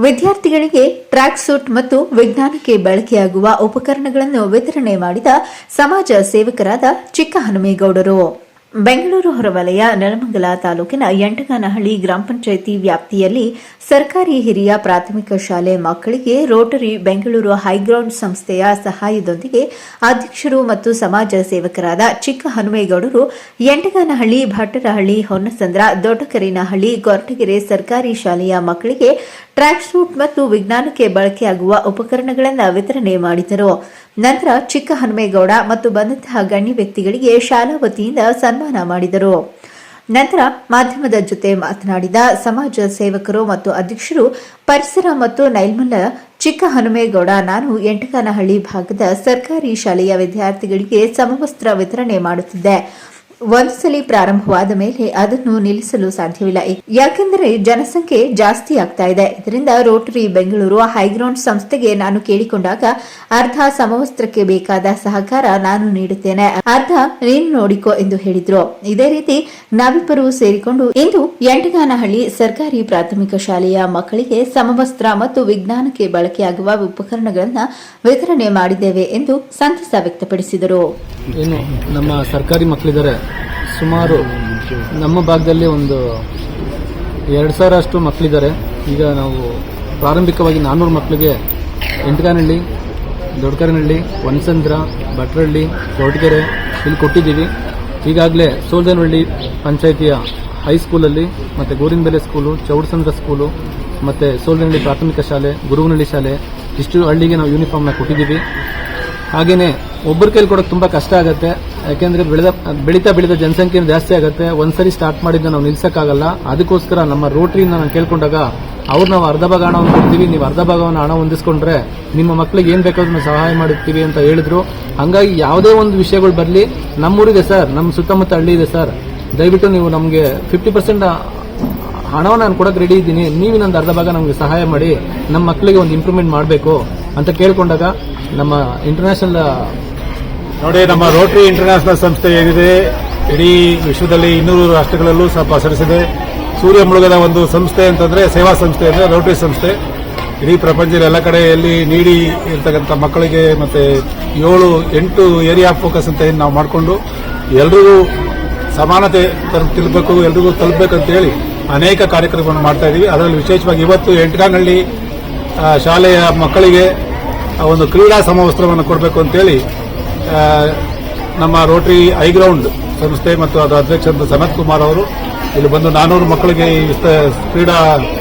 ವಿದ್ಯಾರ್ಥಿಗಳಿಗೆ track suit ಮತ್ತು ವಿಜ್ಞಾನಕ್ಕೆ ಬಳಕೆಯಾಗುವ ಉಪಕರಣಗಳನ್ನು ವಿತರಣೆ ಮಾಡಿದ ಸಮಾಜ ಸೇವಕರಾದ ಚಿಕ್ಕ ಹನುಮೇಗೌಡರು ಬೆಂಗಳೂರು ಹೊರವಲಯ, ನೆಲಮಂಗಲ ತಾಲೂಕಿನ ಎಂಟಗಾನಹಳ್ಳಿ ಗ್ರಾಮ ಪಂಚಾಯಿತಿ ವ್ಯಾಪ್ತಿಯಲ್ಲಿ ಸರ್ಕಾರಿ ಹಿರಿಯ ಪ್ರಾಥಮಿಕ ಶಾಲೆ ಮಕ್ಕಳಿಗೆ ರೋಟರಿ ಬೆಂಗಳೂರು ಹೈಗ್ರೌಂಡ್ ಸಂಸ್ಥೆಯ ಸಹಾಯದೊಂದಿಗೆ ಅಧ್ಯಕ್ಷರು ಮತ್ತು ಸಮಾಜ ಸೇವಕರಾದ ಚಿಕ್ಕ ಹನುಮೇಗೌಡರು ಎಂಟಗಾನಹಳ್ಳಿ, ಭಟ್ಟರಹಳ್ಳಿ, ಹೊನ್ನಸಂದ್ರ, ದೊಡ್ಡಕರಿನಹಳ್ಳಿ ಕೊರಟಗೆರೆ ಸರ್ಕಾರಿ ಶಾಲೆಯ ಮಕ್ಕಳಿಗೆ ಟ್ರ್ಯಾಕ್ ಸೂಟ್ ಮತ್ತು ವಿಜ್ಞಾನಕ್ಕೆ ಬಳಕೆಯಾಗುವ ಉಪಕರಣಗಳನ್ನು ವಿತರಣೆ ಮಾಡಿದರು. ನಂತರ ಚಿಕ್ಕ ಹನುಮೇಗೌಡ ಮತ್ತು ಬಂದಂತಹ ಗಣ್ಯ ವ್ಯಕ್ತಿಗಳಿಗೆ ಶಾಲಾ ವತಿಯಿಂದ ಸನ್ಮಾನ ಮಾಡಿದರು. ನಂತರ ಮಾಧ್ಯಮದ ಜೊತೆ ಮಾತನಾಡಿದ ಸಮಾಜ ಸೇವಕರು ಮತ್ತು ಅಧ್ಯಕ್ಷರು, ಪರಿಸರ ಮತ್ತು ನೈರ್ಮಲ್ಯ, ಚಿಕ್ಕ ಹನುಮೇಗೌಡ, ನಾನು ಎಂಟಗಾನಹಳ್ಳಿ ಭಾಗದ ಸರ್ಕಾರಿ ಶಾಲೆಯ ವಿದ್ಯಾರ್ಥಿಗಳಿಗೆ ಸಮವಸ್ತ್ರ ವಿತರಣೆ ಮಾಡುತ್ತಿದ್ದೆ. ಒಂದು ಸಲ ಪ್ರಾರಂಭವಾದ ಮೇಲೆ ಅದನ್ನು ನಿಲ್ಲಿಸಲು ಸಾಧ್ಯವಿಲ್ಲ. ಯಾಕೆಂದರೆ ಜನಸಂಖ್ಯೆ ಜಾಸ್ತಿ ಆಗ್ತಾ ಇದೆ. ಇದರಿಂದ ರೋಟರಿ ಬೆಂಗಳೂರು ಹೈಗ್ರೌಂಡ್ ಸಂಸ್ಥೆಗೆ ನಾನು ಕೇಳಿಕೊಂಡಾಗ ಅರ್ಧ ಸಮವಸ್ತ್ರಕ್ಕೆ ಬೇಕಾದ ಸಹಕಾರ ನಾನು ನೀಡುತ್ತೇನೆ. ಅರ್ಧ ನೀನು ನೋಡಿಕೋ ಎಂದು ಹೇಳಿದ್ರು. ಇದೇ ರೀತಿ ನಾವಿಬ್ಬರು ಸೇರಿಕೊಂಡು ಇಂದು ಎಂಟಗಾನಹಳ್ಳಿ ಸರ್ಕಾರಿ ಪ್ರಾಥಮಿಕ ಶಾಲೆಯ ಮಕ್ಕಳಿಗೆ ಸಮವಸ್ತ್ರ ಮತ್ತು ವಿಜ್ಞಾನಕ್ಕೆ ಬಳಕೆಯಾಗುವ ಉಪಕರಣಗಳನ್ನು ವಿತರಣೆ ಮಾಡಿದ್ದೇವೆ ಎಂದು ಸಂತಸ ವ್ಯಕ್ತಪಡಿಸಿದರು. ಏನು, ನಮ್ಮ ಸರ್ಕಾರಿ ಮಕ್ಕಳಿದ್ದಾರೆ ಸುಮಾರು ನಮ್ಮ ಭಾಗದಲ್ಲಿ ಒಂದು ಎರಡು ಸಾವಿರ ಅಷ್ಟು ಮಕ್ಕಳಿದ್ದಾರೆ ಈಗ ನಾವು ಪ್ರಾರಂಭಿಕವಾಗಿ ನಾನ್ನೂರು ಮಕ್ಕಳಿಗೆ ಎಂಟಗಾನಹಳ್ಳಿ ದೊಡ್ಡಕರನಹಳ್ಳಿ ವನಸಂದ್ರ ಭಟ್ರಹಳ್ಳಿ ಕೊರಟಗೆರೆ ಇಲ್ಲಿ ಕೊಟ್ಟಿದ್ದೀವಿ. ಈಗಾಗಲೇ ಸೋಲ್ದನಹಳ್ಳಿ ಪಂಚಾಯಿತಿಯ ಹೈಸ್ಕೂಲಲ್ಲಿ ಮತ್ತು ಗೋರಿನಬೆಲೆ ಸ್ಕೂಲು ಚೌಡಸಂದ್ರ ಸ್ಕೂಲು ಮತ್ತು ಸೋಲ್ದನಹಳ್ಳಿ ಪ್ರಾಥಮಿಕ ಶಾಲೆ, ಗುರುವನಹಳ್ಳಿ ಶಾಲೆ, ಇಷ್ಟು ಹಳ್ಳಿಗೆ ನಾವು ಯೂನಿಫಾರ್ಮ್ನ ಕೊಟ್ಟಿದ್ದೀವಿ. ಹಾಗೇನೆ ಒಬ್ಬರ ಕೈಲಿ ಕೊಡೋಕೆ ತುಂಬಾ ಕಷ್ಟ ಆಗುತ್ತೆ. ಯಾಕೆಂದ್ರೆ ಬೆಳೆದ, ಬೆಳೀತಾ ಬೆಳೀತಾ ಜನಸಂಖ್ಯೆ ಜಾಸ್ತಿ ಆಗುತ್ತೆ. ಒಂದ್ಸರಿ ಸ್ಟಾರ್ಟ್ ಮಾಡಿದ್ದು ನಾವು ನಿಲ್ಸಕ್ಕಾಗಲ್ಲ. ಅದಕ್ಕೋಸ್ಕರ ನಮ್ಮ ರೋಟ್ರಿಯಿಂದ ನಾನು ಕೇಳ್ಕೊಂಡಾಗ ಅವ್ರು ನಾವು ಅರ್ಧ ಭಾಗ ಹಣವನ್ನು ಕೊಡ್ತೀವಿ ನೀವು ಅರ್ಧ ಭಾಗವನ್ನು ಹಣ ಹೊಂದಿಸ್ಕೊಂಡ್ರೆ ನಿಮ್ಮ ಮಕ್ಕಳಿಗೆ ಏನು ಬೇಕಾದ್ರೂ ನಾವು ಸಹಾಯ ಮಾಡುತ್ತೀವಿ ಅಂತ ಹೇಳಿದ್ರು. ಹಂಗಾಗಿ ಯಾವುದೇ ಒಂದು ವಿಷಯಗಳು ಬರಲಿ, ನಮ್ಮೂರಿದೆ ಸರ್ ನಮ್ಮ ಸುತ್ತಮುತ್ತ ಹಳ್ಳಿ ಇದೆ ಸರ್. ದಯವಿಟ್ಟು ನೀವು ನಮಗೆ ಫಿಫ್ಟಿ ಪರ್ಸೆಂಟ್ ಹಣವನ್ನು ನಾನು ಕೊಡೋಕೆ ರೆಡಿ ಇದ್ದೀನಿ. ನೀವು ನಂದು ಅರ್ಧ ಭಾಗ ನಮಗೆ ಸಹಾಯ ಮಾಡಿ ನಮ್ಮ ಮಕ್ಕಳಿಗೆ ಒಂದು ಇಂಪ್ರೂವ್ಮೆಂಟ್ ಮಾಡಬೇಕು ಅಂತ ಕೇಳ್ಕೊಂಡಾಗ ನಮ್ಮ ಇಂಟರ್ನ್ಯಾಷನಲ್ ನೋಡಿ, ನಮ್ಮ ರೋಟರಿ ಇಂಟರ್ನ್ಯಾಷನಲ್ ಸಂಸ್ಥೆ ಏನಿದೆ, ಇಡೀ ವಿಶ್ವದಲ್ಲಿ ಇನ್ನೂರು ರಾಷ್ಟ್ರಗಳಲ್ಲೂ ಸಹ ಪಸರಿಸಿದೆ. ಸೂರ್ಯ ಮುಳುಗದ ಒಂದು ಸಂಸ್ಥೆ ಅಂತಂದ್ರೆ ಸೇವಾ ಸಂಸ್ಥೆ ಅಂದ್ರೆ ರೋಟರಿ ಸಂಸ್ಥೆ. ಇಡೀ ಪ್ರಪಂಚದ ಎಲ್ಲ ಕಡೆಯಲ್ಲಿ ನೀಡಿ ಇರ್ತಕ್ಕಂಥ ಮಕ್ಕಳಿಗೆ ಮತ್ತೆ ಏಳು, ಎಂಟು ಏರಿಯಾ ಫೋಕಸ್ ಅಂತ ಏನು ನಾವು ಮಾಡಿಕೊಂಡು ಎಲ್ರಿಗೂ ಸಮಾನತೆ ತಿಳ್ಬೇಕು, ಎಲ್ರಿಗೂ ತಲುಪಬೇಕು ಅಂತ ಹೇಳಿ ಅನೇಕ ಕಾರ್ಯಕ್ರಮಗಳನ್ನು ಮಾಡ್ತಾ ಇದ್ದೀವಿ ಅದರಲ್ಲಿ ವಿಶೇಷವಾಗಿ ಇವತ್ತು ಎಂಟಗಾನಹಳ್ಳಿ ಶಾಲೆಯ ಮಕ್ಕಳಿಗೆ ಒಂದು ಕ್ರೀಡಾ ಸಮವಸ್ತ್ರವನ್ನು ಕೊಡಬೇಕು ಅಂತೇಳಿ ನಮ್ಮ ರೋಟರಿ ಐಗ್ರೌಂಡ್ ಸಂಸ್ಥೆ ಮತ್ತು ಅದರ ಅಧ್ಯಕ್ಷ ಸನತ್ ಕುಮಾರ್ ಅವರು ಇಲ್ಲಿ ಬಂದು ನಾನೂರು ಮಕ್ಕಳಿಗೆ ಈ ಕ್ರೀಡಾ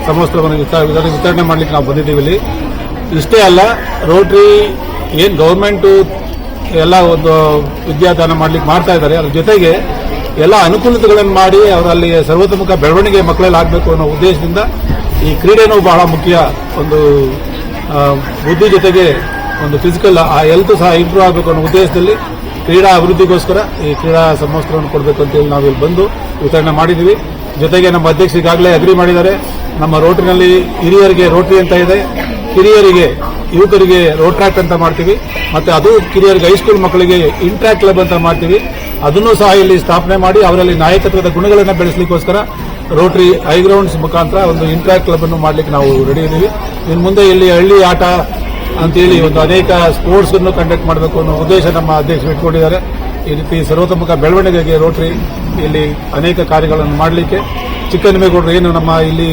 ಸಮವಸ್ತ್ರವನ್ನು ವಿತ- ವಿತರಣೆ ವಿತರಣೆ ಮಾಡಲಿಕ್ಕೆ ನಾವು ಬಂದಿದ್ದೀವಿ ಇಲ್ಲಿ. ಇಷ್ಟೇ ಅಲ್ಲ ರೋಟರಿ ಏನು ಗೌರ್ಮೆಂಟು ಎಲ್ಲ ಒಂದು ವಿದ್ಯಾದಾನ ಮಾಡ್ಲಿಕ್ಕೆ ಮಾಡ್ತಾ ಇದ್ದಾರೆ. ಅದ್ರ ಜೊತೆಗೆ ಎಲ್ಲ ಅನುಕೂಲತೆಗಳನ್ನು ಮಾಡಿ ಅವರಲ್ಲಿ ಸರ್ವತೋಮುಖ ಬೆಳವಣಿಗೆ ಮಕ್ಕಳಲ್ಲಿ ಆಗಬೇಕು ಅನ್ನೋ ಉದ್ದೇಶದಿಂದ ಈ ಕ್ರೀಡೆನೂ ಬಹಳ ಮುಖ್ಯ ಒಂದು ಬುದ್ಧಿ ಜೊತೆಗೆ ಒಂದು ಫಿಸಿಕಲ್ ಆ ಹೆಲ್ತ್ ಸಹ ಇಂಪ್ರೂವ್ ಆಗಬೇಕು ಅನ್ನೋ ಉದ್ದೇಶದಲ್ಲಿ ಕ್ರೀಡಾ ಅಭಿವೃದ್ಧಿಗೋಸ್ಕರ ಈ ಕ್ರೀಡಾ ಸಮವಸ್ತ್ರವನ್ನು ಕೊಡಬೇಕು ಅಂತೇಳಿ ನಾವು ಇಲ್ಲಿ ಬಂದು ವಿತರಣೆ ಮಾಡಿದ್ದೀವಿ. ಜೊತೆಗೆ ನಮ್ಮ ಅಧ್ಯಕ್ಷ ಈಗಾಗಲೇ ಅಗ್ರಿ ಮಾಡಿದ್ದಾರೆ. ನಮ್ಮ ರೋಟ್ರಿನಲ್ಲಿ ಹಿರಿಯರಿಗೆ ರೋಟ್ರಿ ಅಂತ ಇದೆ. ಕಿರಿಯರಿಗೆ, ಯುವಕರಿಗೆ ರೋಟ್ರಾಕ್ಟ್ ಅಂತ ಮಾಡ್ತೀವಿ. ಮತ್ತು ಅದು ಕಿರಿಯರಿಗೆ ಹೈಸ್ಕೂಲ್ ಮಕ್ಕಳಿಗೆ ಇಂಟ್ರ್ಯಾಕ್ಟ್ ಕ್ಲಬ್ ಅಂತ ಮಾಡ್ತೀವಿ. ಅದನ್ನು ಸಹ ಇಲ್ಲಿ ಸ್ಥಾಪನೆ ಮಾಡಿ ಅವರಲ್ಲಿ ನಾಯಕತ್ವದ ಗುಣಗಳನ್ನು ಬೆಳೆಸಲಿಕ್ಕೋಸ್ಕರ ರೋಟ್ರಿ ಹೈಗ್ರೌಂಡ್ಸ್ ಮುಖಾಂತರ ಒಂದು ಇಂಟ್ರ್ಯಾಕ್ಟ್ ಕ್ಲಬ್ ಅನ್ನು ಮಾಡ್ಲಿಕ್ಕೆ ನಾವು ರೆಡಿ ಇದ್ದೀವಿ. ಇನ್ನು ಮುಂದೆ ಇಲ್ಲಿ ಹಳ್ಳಿ ಆಟ ಅಂತೇಳಿ ಒಂದು ಅನೇಕ ಸ್ಪೋರ್ಟ್ಸ್ ಅನ್ನು ಕಂಡಕ್ಟ್ ಮಾಡಬೇಕು ಅನ್ನೋ ಉದ್ದೇಶ ನಮ್ಮ ಅಧ್ಯಕ್ಷರು ಇಟ್ಕೊಂಡಿದ್ದಾರೆ. ಈ ರೀತಿ ಸರ್ವತೋಮುಖ ಬೆಳವಣಿಗೆಗೆ ರೋಟರಿ ಇಲ್ಲಿ ಅನೇಕ ಕಾರ್ಯಗಳನ್ನು ಮಾಡಲಿಕ್ಕೆ ಚಿಕ್ಕನಿಮೇಗೌಡರು ಏನು ನಮ್ಮ ಇಲ್ಲಿ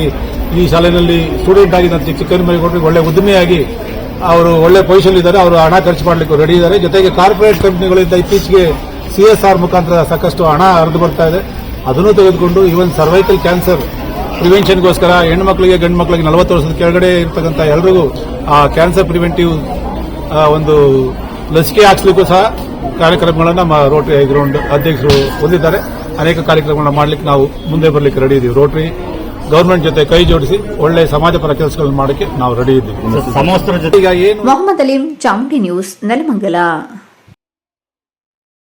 ಈ ಶಾಲೆಯಲ್ಲಿ ಸ್ಟೂಡೆಂಟ್ ಆಗಿದ್ದ ಚಿಕ್ಕನಿಮೇಗೌಡರಿಗೆ ಒಳ್ಳೆ ಉದ್ದಿಮೆಯಾಗಿ ಅವರು ಒಳ್ಳೆ ಪೊಸಿಷನ್ ಇದ್ದಾರೆ. ಅವರು ಹಣ ಖರ್ಚು ಮಾಡಲಿಕ್ಕೆ ರೆಡಿ ಇದ್ದಾರೆ. ಜೊತೆಗೆ ಕಾರ್ಪೊರೇಟ್ ಕಂಪ್ನಿಗಳಿಂದ ಇತ್ತೀಚೆಗೆ ಸಿಎಸ್ಆರ್ ಮುಖಾಂತರ ಸಾಕಷ್ಟು ಹಣ ಹರಿದು ಬರ್ತಾ ಇದೆ. ಅದನ್ನು ತೆಗೆದುಕೊಂಡು ಈವನ್ ಸರ್ವೈಕಲ್ ಕ್ಯಾನ್ಸರ್ ಪ್ರಿವೆನ್ಷನ್ಗೋಸ್ಕರ ಹೆಣ್ಣು ಮಕ್ಕಳಿಗೆ ಗಂಡು ಮಕ್ಕಳಿಗೆ ನಲವತ್ತು ವರ್ಷದ ಕೆಳಗಡೆ ಇರ್ತಕ್ಕಂಥ ಎಲ್ರಿಗೂ ಆ ಕ್ಯಾನ್ಸರ್ ಪ್ರಿವೆಂಟಿವ್ ಒಂದು ಲಸಿಕೆ ಹಾಕ್ಸ್ಲಿಕ್ಕೂ ಸಹ ಕಾರ್ಯಕ್ರಮಗಳನ್ನು ನಮ್ಮ ರೋಟರಿ ಗ್ರೌಂಡ್ ಅಧ್ಯಕ್ಷರು ಹೊಂದಿದ್ದಾರೆ. ಅನೇಕ ಕಾರ್ಯಕ್ರಮಗಳನ್ನು ಮಾಡಲಿಕ್ಕೆ ನಾವು ಮುಂದೆ ಬರಲಿಕ್ಕೆ ರೆಡಿ ಇದ್ದೀವಿ ರೋಟರಿ ಗವರ್ಮೆಂಟ್ ಜೊತೆ ಕೈ ಜೋಡಿಸಿ ಒಳ್ಳೆ ಸಮಾಜಪರ ಕೆಲಸಗಳನ್ನು ಮಾಡಕ್ಕೆ ನಾವು ರೆಡಿ ಇದ್ದೀವಿ. ಸಮವಸ್ತ್ರ ಜೊತೆ ಈಗ ಏನು ಮೊಹಮ್ಮದ್ ಅಲೀಂ ಚಾಮುಂಡಿ ನ್ಯೂಸ್ ನೆಲಮಂಗಲ.